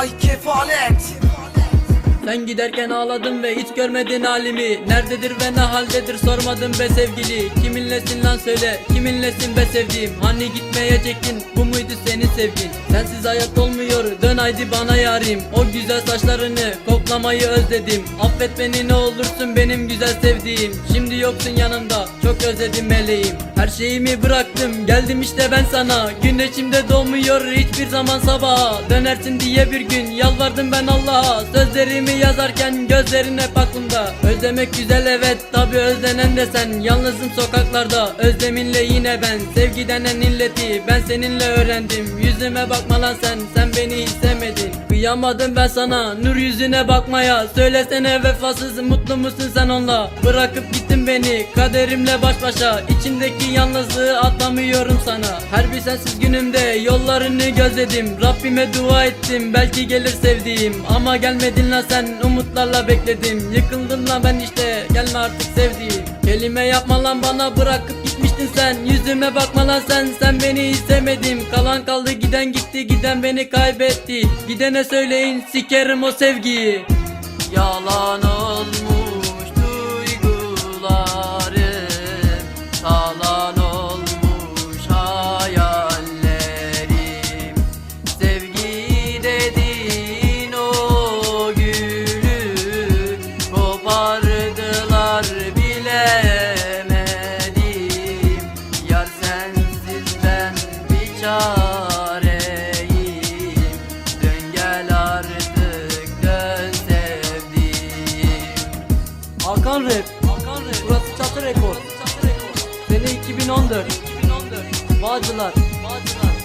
Vay kefalet. Sen giderken ağladım ve hiç görmedin halimi. Nerededir ve ne haldedir sormadım be sevgili. Kiminlesin lan söyle kiminlesin be sevdiğim? Hani gitmeyecektin bu muydu senin sevgin? Sensiz hayat olmuyor dön haydi bana yarim. O güzel saçlarını koklamayı özledim. Affet beni ne olursun benim güzel sevdiğim. Şimdi yoksun yanımda çok özledim meleğim. Her şeyimi bıraktım. Geldim işte ben sana. Güneşimde doğmuyor hiçbir zaman sabaha. Dönersin diye bir gün yalvardım ben Allah'a. Sözlerimi yazarken gözlerin hep aklımda. Özlemek güzel evet tabi özlenen de sen. Yalnızım sokaklarda. Özleminle yine ben. Sevgi denen illeti ben seninle öğrendim. Yüzüme bakma lan sen. Sen beni hiç sevmedin Kıyamadım ben sana nur yüzüne bakmaya. Söylesene vefasız mutlu musun sen onunla? Bırakıp gittin beni kaderimle baş başa. İçimdeki yalnızlığı atlamıyorum sana. Her bir sensiz günümde yollarını gözledim. Rabbime dua ettim belki gelir sevdiğim. Ama gelmedin lan sen umutlarla bekledim. Yıkıldım lan ben işte gelme artık sevdiğim. Kelime yapma lan bana bırakıp gitmiştin sen Yüzüme bakma lan sen. Sen beni istemedin Kalan kaldı giden gitti giden beni kaybetti. Gidene söyleyin sikerim o sevgiyi. Yalan olmuş Hakan Rap Hakan Rap Burası Çatı Rekord Sene 2014 2014 Bağcılar Bağcılar